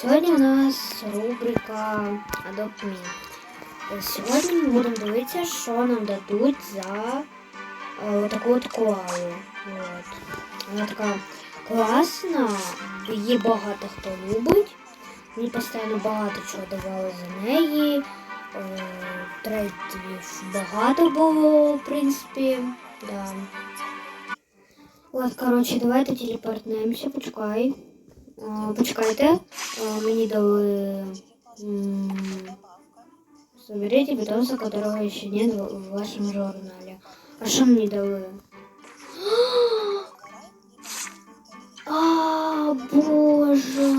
Сьогодні у нас рубрика Adopt Me. Е, Сьогодні ми будемо дивитися, що нам дадуть за е, таку от коалу. От. Вона така класна, її багато хто любить. Мені постійно багато чого давали за неї. Е, Трейдів багато було, в принципі. Да. От, коротше, давайте телепортнемося, почекай. Почекайте, мені дали м, соберите видоса, которого еще нет в в вашем журнале. А що мені дали? А, боже!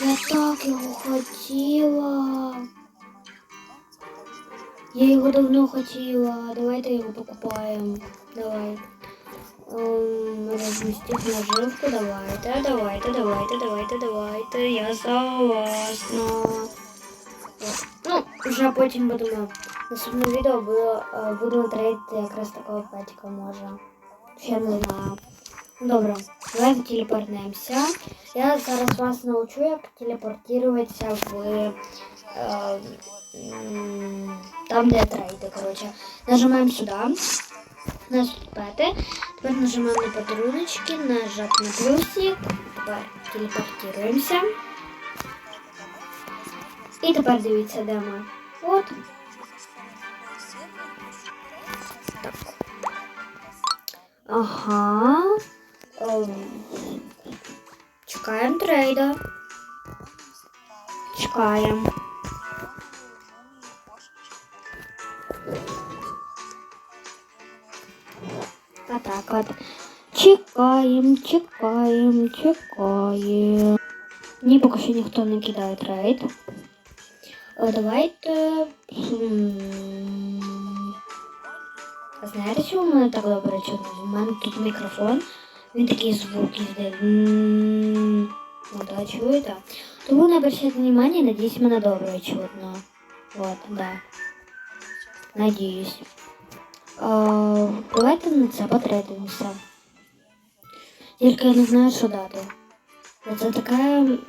Я так його хотіла. Я його давно хотіла. Давайте його покупаємо. Давай. Ем, Розмістити наживку, давайте, давайте, давайте, давайте, давайте. Я согласна. От. Ну, вже потім будемо. Наступне відео було, е, будемо трейдити якраз такого петика може. Ще не знаю. Добре, давайте телепортнемося. Я зараз вас научу, як телепортуватися в е, там, де трейди, коротше. Нажимаємо сюди. Наступати. Тепер нажимаємо на подаруночки, нажати на плюсик. Тепер телепортуємося. І тепер дивіться, де ми. От. Так. Ага. Ем. Чекаємо трейда. Чекаємо. так от. Чекаємо, чекаємо, чекаємо. Ні, поки що ніхто не кидає трейд. О, давайте. м, А знаєте, чому в мене так добре чутно? У мене тут мікрофон, він такий звук ізде. М, Ну да, чуєте? Тому не обращайте внимания, надіюсь, мене добре чутно. Вот, да. Надіюсь. На це потрейдимося. Тільки я не знаю, що дати. Це таке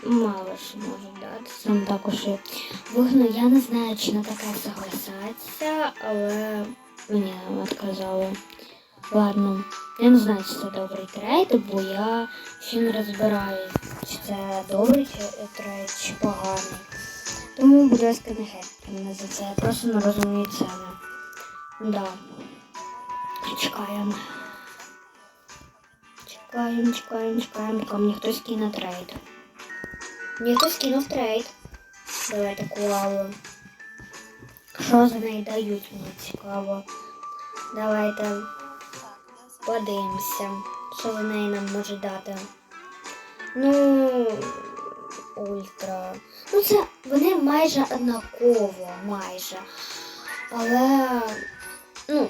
мало що можуть дати. Сам також і вигну. Я не знаю, чи на таке согласаться, але мені відказали. Ладно, я не знаю, чи це добрий трейд, бо я ще не розбираю, чи це добрий трейд, чи поганий. Тому, будь ласка, не хейтьте мене за це. Я просто не розумію ціни. Да. Чекаємо. Чекаємо, чекаємо, чекаємо, поки мені хтось кине трейд. Мені хтось кинув трейд. Давайте куалу. Що за неї дають, мені цікаво. Давайте подивимося, що за неї нам може дати. Ну, ультра. Ну, це вони майже однаково, майже. Але, ну,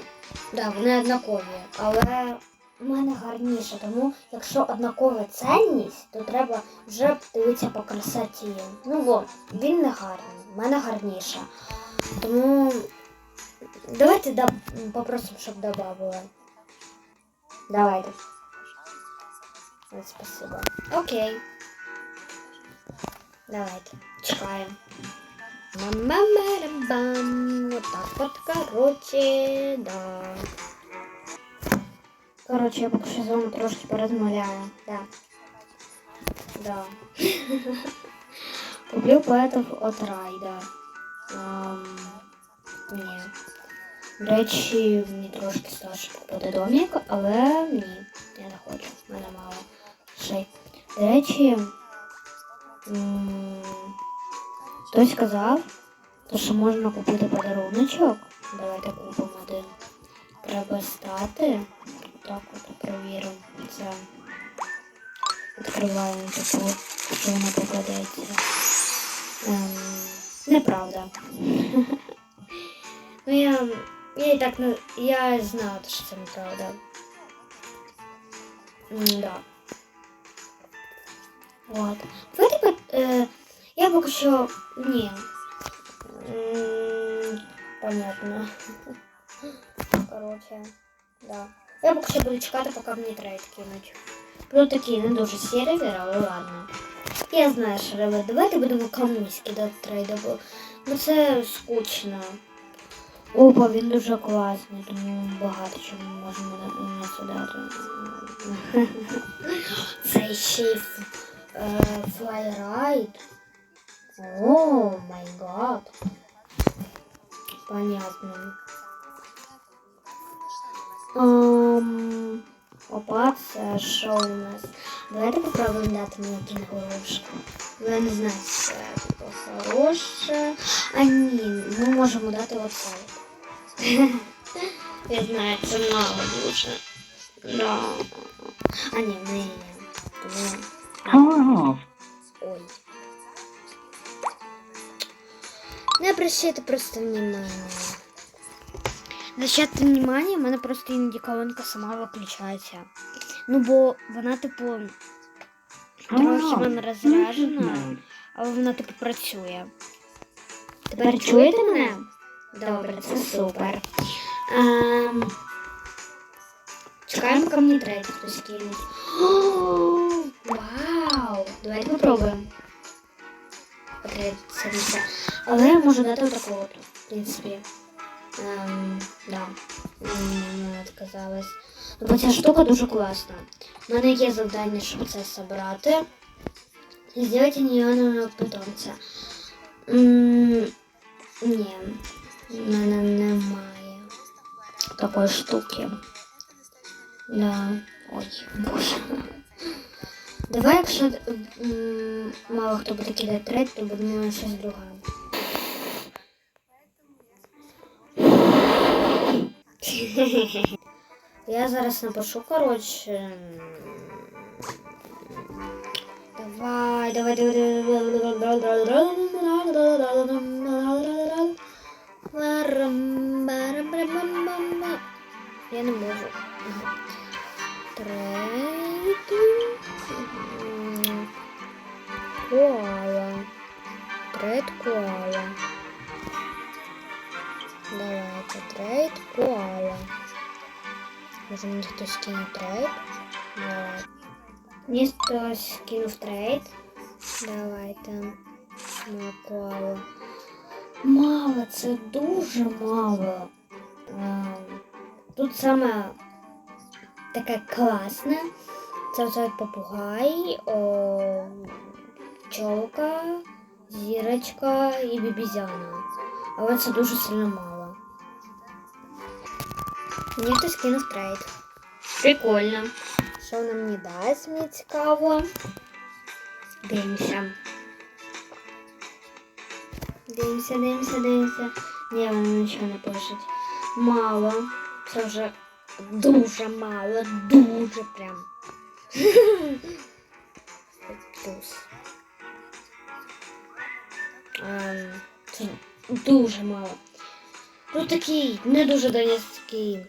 да, вони однакові, але в мене гарніше, тому якщо однакова цінність, то треба вже дивитися по красоті. Ну во, він не гарний, в мене гарніше. Тому давайте да, попросимо, щоб добавили. Давайте. Спасибо. Окей. Давайте. Чекаємо. Мамамарабам. Вот так вот, короче, да. Короче, я поки що з трошки порозмовляю. Да. Да. Куплю поетов от Райда. Ам, ні. До речі, мені трошки старше купити домик, але ні, я не хочу, мене мало грошей. До речі, м, хтось сказав, що можна купити подаруночок. Давайте купимо один. Треба стати. Так от перевіримо. Це відкриваємо таку, що вона покладеться. Ем, неправда. ну я. Я і так не. Я знала, що це неправда. М, Да. Вот. Давайте е, я поки що. Ні. Понятно. Короче, да. Я поки що буду чекати, поки мені трейд кинуть. Ну такий не дуже сервер, але ладно. Я знаю, що робити. Давайте будемо комусь кидати трейди, бо ну, це скучно. Опа, він дуже класний, тому багато чого ми можемо на- на це ще й ф- е, флайрайд. О, май гад. Понятно. Um, опа, це що у нас? Давайте попробуємо дати мені кінгурушку. Я не знаю, це типу, хороше. А ні, ми можемо дати оце. Я знаю, це мало дуже. Да. А ні, в неї є. Тому... Power off. Ой. Не обращайте просто внимание. Обращайте внимание, в мене просто іноді колонка сама виключається. Ну, бо вона, типу, Power трохи в мене off. розряджена, Mode. але вона, типу, працює. Тепер чуєте мене? Добре, це супер. Ем... Чекаємо, поки мені третій хтось кинуть. О, Вау! Давайте попробуємо. Все. Але можу дати от, в принципі. Ем, да. Мені відказалось. Бо ця штука дуже класна. У мене є завдання, щоб це зібрати. І зробити неонового питомця. Ні, в мене немає такої штуки. Да. Ой, боже. Давай, якщо мало хто буде кидати трейд, то будемо щось друге. Я зараз напишу, коротше. Давай, давай, давай, давай. Я не можу. Може мені хтось кине трейд? Давай. Мені хтось кинув трейд. Давайте. На коалу. Мало, це дуже мало. Ем, Тут саме таке класне. Це оце попугай, о, пчолка, зірочка і бібізяна. Але це дуже сильно мало. Мені хтось кинув трейд. Прикольно. Що вона мені дасть, мені цікаво. Дивимося. Дивимося, дивимося, дивимося. Ні, вона нічого не пишуть. Мало. Це вже дуже мало, дуже прям. Плюс. Ем, Це дуже мало. Ну такий не дуже донецький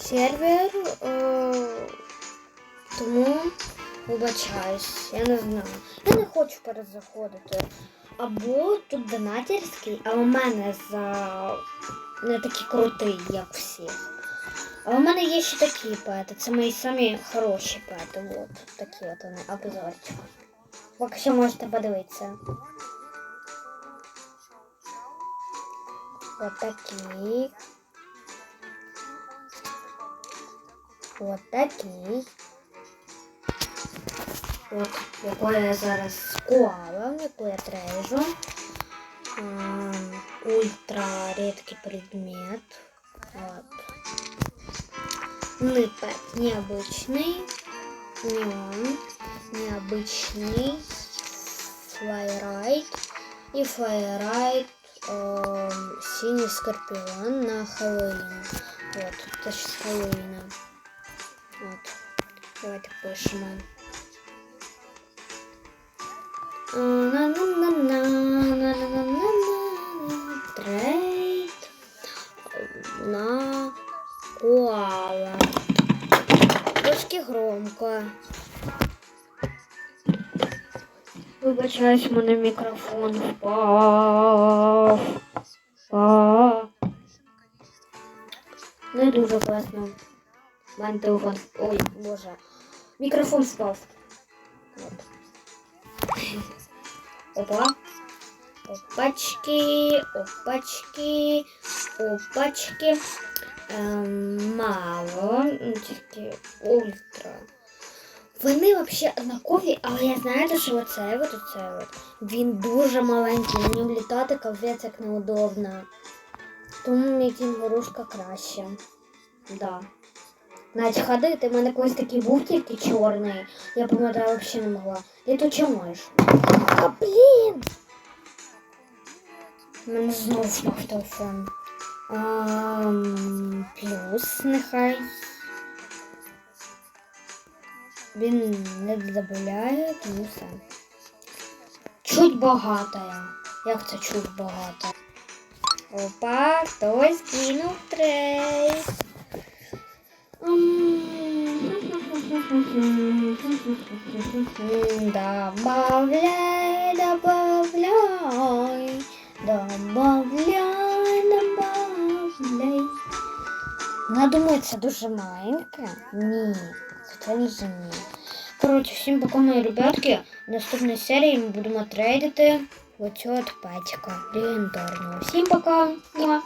сервер. Е, тому вибачаюсь, я не знаю. Я не хочу перезаходити. Або тут донатерський, а у мене за не такий крутий, як всі. А у мене є ще такі пети. Це мої самі хороші пети. От такі от вони обзорчики. Поки що можете подивитися. От такі. От такі. От, яку я зараз коала, яку я трежу. Ультра редкий предмет. Вот. Ныпет необычный. Неон. Необычный. Флайрайд. И флайрайд эм, синий скорпион на Хэллоуин. Вот, сейчас Хэллоуина. Вот. Давайте пишем. На-на-на-на-на-на-на-на. Трейд на коала. Трошки громко. Вибачаюсь, мене мікрофон впав. Мене телефон. Ой, боже. Мікрофон впав. От. Опа. Опачки, опачки, опачки. Ем, мало. Ну, Тільки ультра. Вони взагалі однакові, але я знаєте, що оцей от оцей от. Він дуже маленький, на ньому літати капець як неудобно. Тому мені кінгурушка краще. Да. Навіть ходити, в мене колись такий був тільки чорний. Я пам'ятаю, взагалі не могла. Літуча миш. А блін! Мене знову впав телефон. Ам, плюс нехай. Він не додаляє, тому все. Чуть багатая. Як це чуть багато? Опа, хтось кинув трейс. Добавляй, добавляй, добавляй, добавляй. Ну, я думаю, це дуже маленьке. Ні, звичайно же ні. Коротше, всім пока, мої ребятки. В наступній серії ми будемо трейдити оцю от патіка легендарного. Всім пока! Муа.